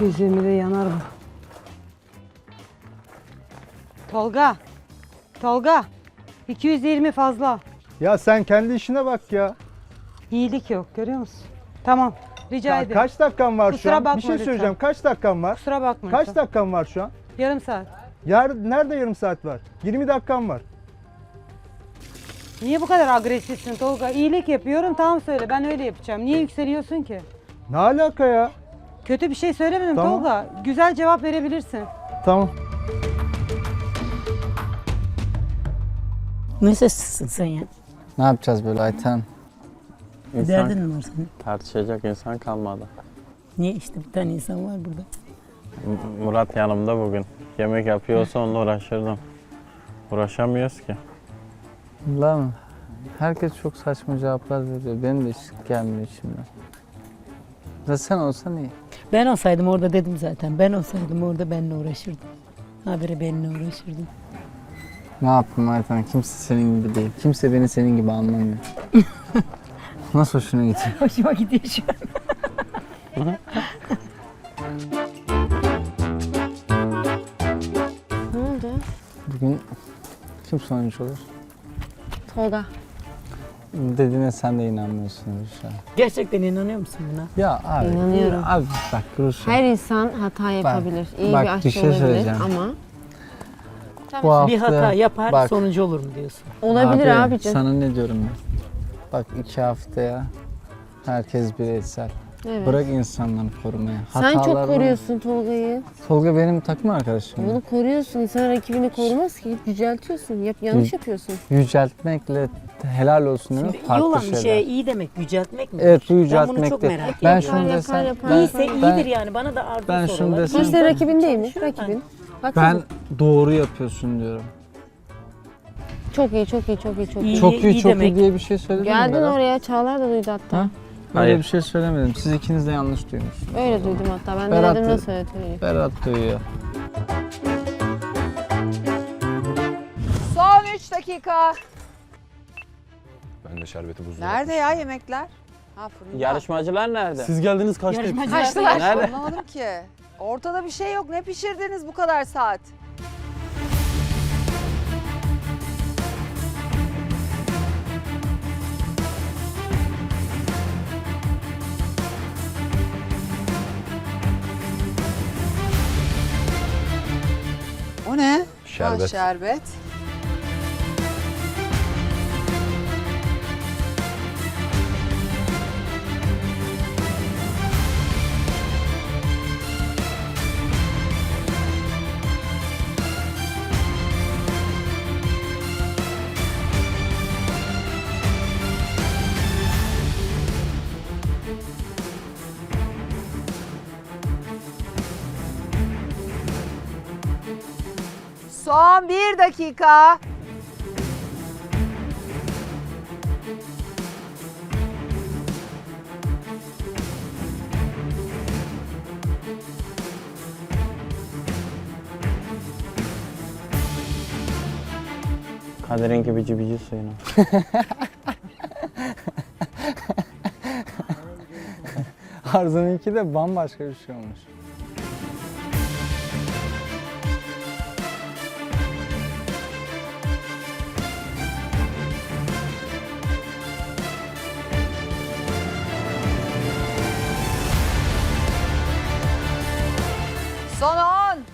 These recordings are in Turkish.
220'de yanar bu. Tolga. Tolga. 220 fazla. Ya sen kendi işine bak ya. İyilik yok görüyor musun? Tamam. Rica ya ederim. kaç dakikan var Kusura şu an? bakma Bir şey lütfen. söyleyeceğim. Kaç dakikan var? Kusura bakma. Kaç lütfen. dakikan var şu an? Yarım saat. Yar nerede yarım saat var? 20 dakikan var. Niye bu kadar agresifsin Tolga? İyilik yapıyorum tamam söyle ben öyle yapacağım. Niye yükseliyorsun ki? Ne alaka ya? Kötü bir şey söylemedim Tamam. Tolga. Güzel cevap verebilirsin. Tamam. Ne sessizsin sen ya? Ne yapacağız böyle Ayten? Bir derdin mi var senin? Tartışacak insan kalmadı. Niye işte bir tane insan var burada. M- Murat yanımda bugün. Yemek yapıyorsa onunla uğraşırdım. Uğraşamıyoruz ki. Lan herkes çok saçma cevaplar veriyor. Benim de hiç gelmiyor içimden. Da sen olsan iyi. Ben olsaydım orada dedim zaten. Ben olsaydım orada benimle uğraşırdım. Habire benimle uğraşırdım. Ne yapayım Ayten? Kimse senin gibi değil. Kimse beni senin gibi anlamıyor. Nasıl hoşuna gidiyor? Hoşuma gidiyor şu an. Ne oldu? Bugün kim sonuç olur? Tolga. Dediğine sen de inanmıyorsun Ruşa. Gerçekten inanıyor musun buna? Ya abi, İnanıyorum. abi bak Ruşa. Her insan hata yapabilir. İyi bak, bir bir aşçı şey olabilir söyleyeceğim. ama Bu hafta, Bir hata yapar bak, sonucu olur mu diyorsun? olabilir abi, abicim. Sana ne diyorum ben? Bak iki haftaya herkes bireysel. Evet. Bırak insanları korumaya. Sen çok koruyorsun Tolga'yı. Tolga benim takım arkadaşım. Bunu koruyorsun. İnsan rakibini korumaz ki. Yüceltiyorsun. Yap, yanlış yapıyorsun. Yüceltmekle helal olsun demek Şimdi iyi farklı olan bir şeyler. şeye iyi demek yüceltmek mi? Evet bu Ben bunu çok merak Ben ediyorum. şunu Yapar, desem, yapar, ben, yapar. İyiyse ben, iyidir yani bana da arzu ben şunu soruyorlar. desem- Sonuçta rakibin değil mi? Çalışıyorum. Rakibin. Bak ben doğru yapıyorsun diyorum. Çok iyi, çok iyi, çok iyi, çok iyi. İyi, çok iyi, iyi çok demek. iyi diye bir şey söyledim mi Geldin oraya, Çağlar da duydu hatta. Ha? Öyle Hayır. bir şey söylemedim. Siz ikiniz de yanlış duymuşsunuz. Öyle duydum hatta. Ben de Berat dedim da- nasıl öyle. Berat duyuyor. Son 3 dakika. Ben de şerbeti buzlu Nerede ya yemekler? Ha fırında. Yarışmacılar nerede? Siz geldiniz kaçta Yarışmacılar Kaçtılar. Nerede? Anlamadım ki. Ortada bir şey yok. Ne pişirdiniz bu kadar saat? O ne? Ha, Şerbet. Son bir dakika. Kadir'in gibi cibici suyunu. Arzu'nunki de bambaşka bir şey olmuş. Son 10.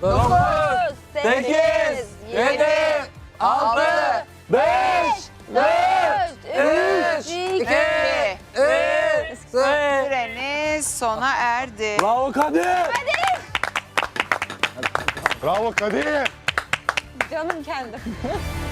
9, 8, 7, 6, 5, 4, 3, 2, 1. Süreniz sona erdi. Bravo Kadir! Bravo Kadir! Canım kendim.